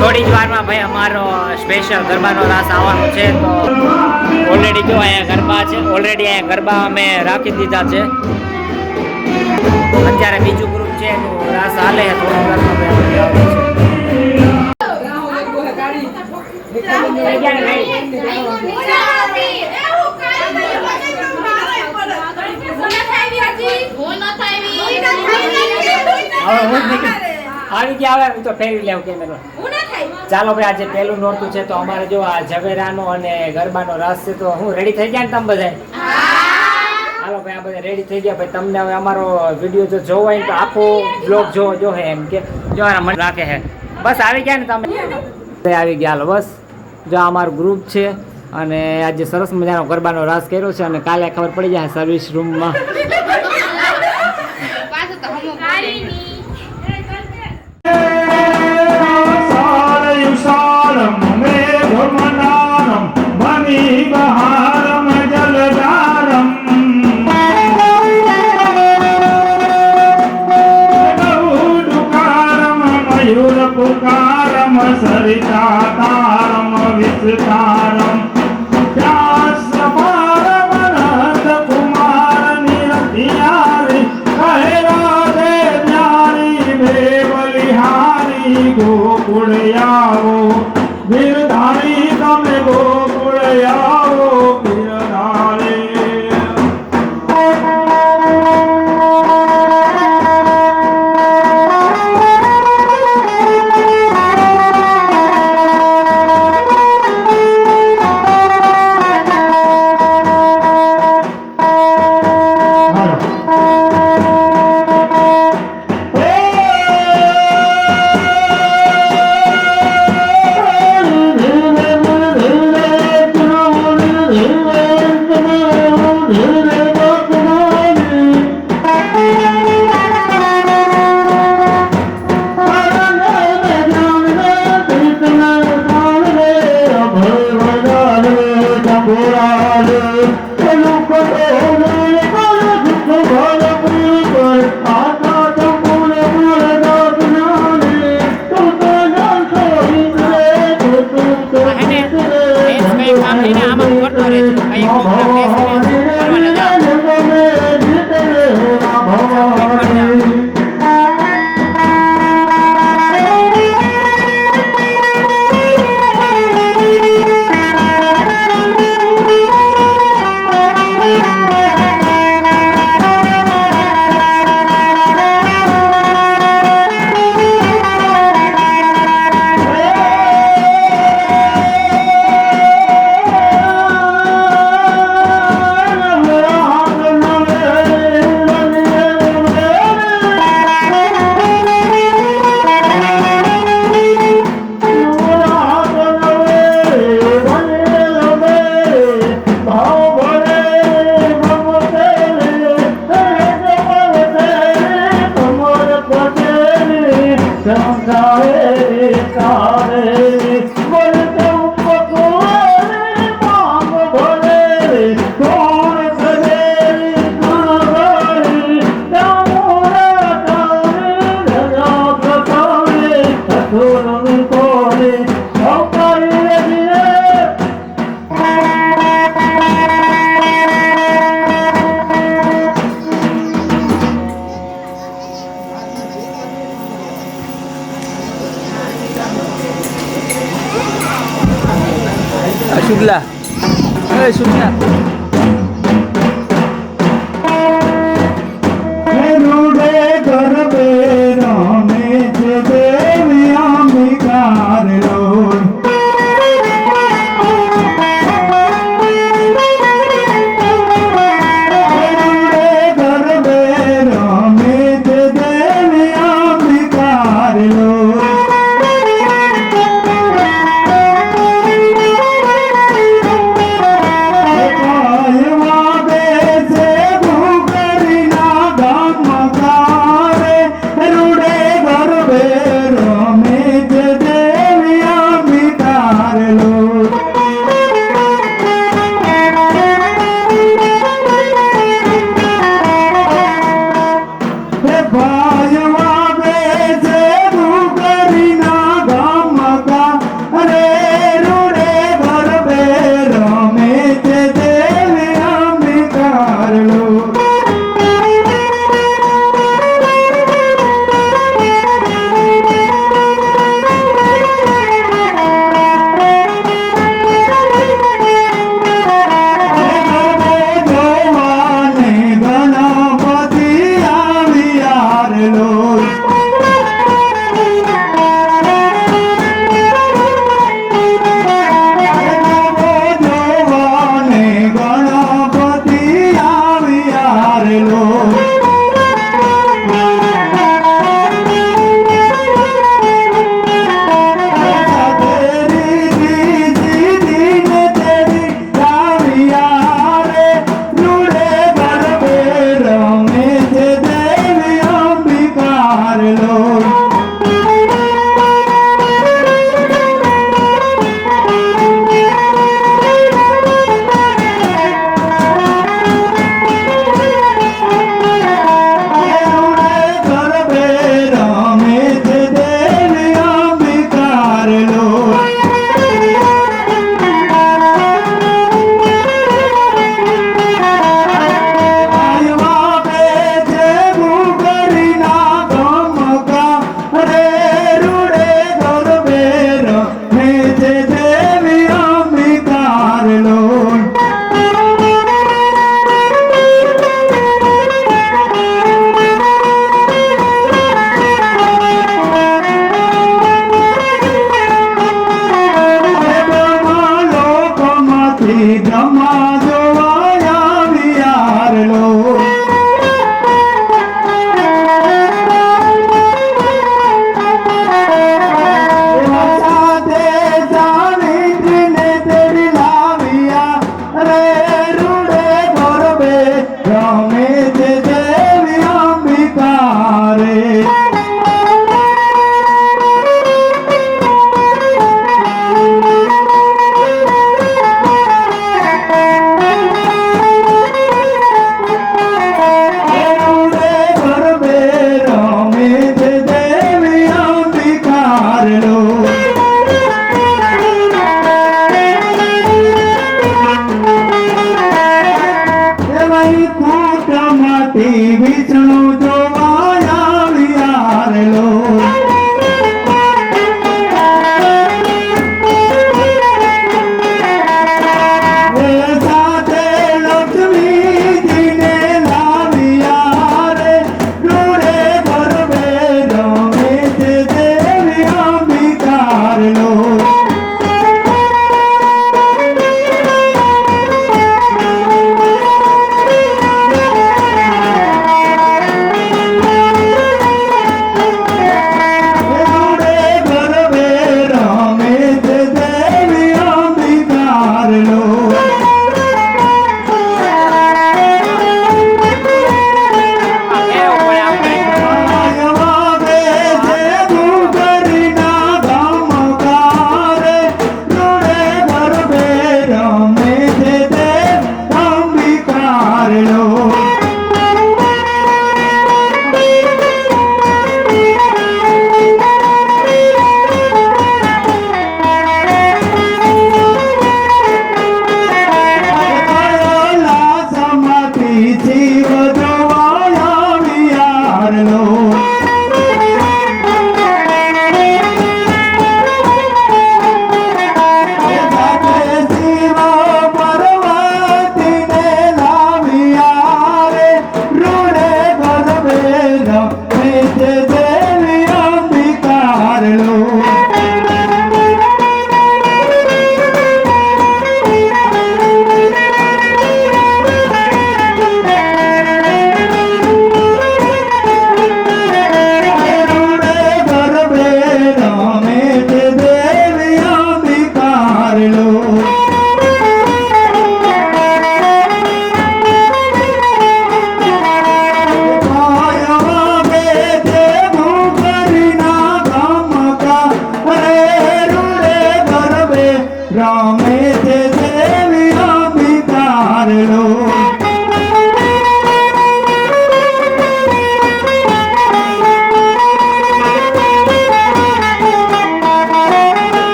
થોડી જ વારમાં ભાઈ અમારો સ્પેશિયલ ગરબાનો રાસ આવવાનો છે. તો ઓલરેડી જો અહીંયા ગરબા છે. ઓલરેડી અહીંયા ગરબા અમે રાખી દીધા છે. અત્યારે બીજું ગ્રુપ છે તો રાસ હાલે છે. થોડી વારમાં ભાઈ છે. હવે હું આવે ગયા હવે હું તો ફેરવી લેવું કેમેરો ચાલો ભાઈ આજે પહેલું નોરતું છે તો અમારે જો આ ઝવેરાનો અને ગરબાનો રસ છે તો હું રેડી થઈ ગયા ને તમે બધા હાલો ભાઈ આ બધા રેડી થઈ ગયા. ભાઈ તમને હવે અમારો વીડિયો જો જોવો હોય તો આખો બ્લોગ જો જો હે એમ કે. જો મને રાખે હે. બસ આવી ગયા ને તમે? ભાઈ આવી ગયા હાલો બસ. જો અમારું ગ્રુપ છે અને આજે સરસ મજાનો ગરબાનો રાસ કર્યો છે અને કાલે ખબર પડી જાય સર્વિસ રૂમમાં solemn இருக்காது Thank you.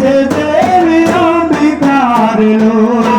যেতে বিরোধিতার লোক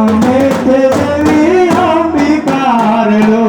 Amén, te debí a mi.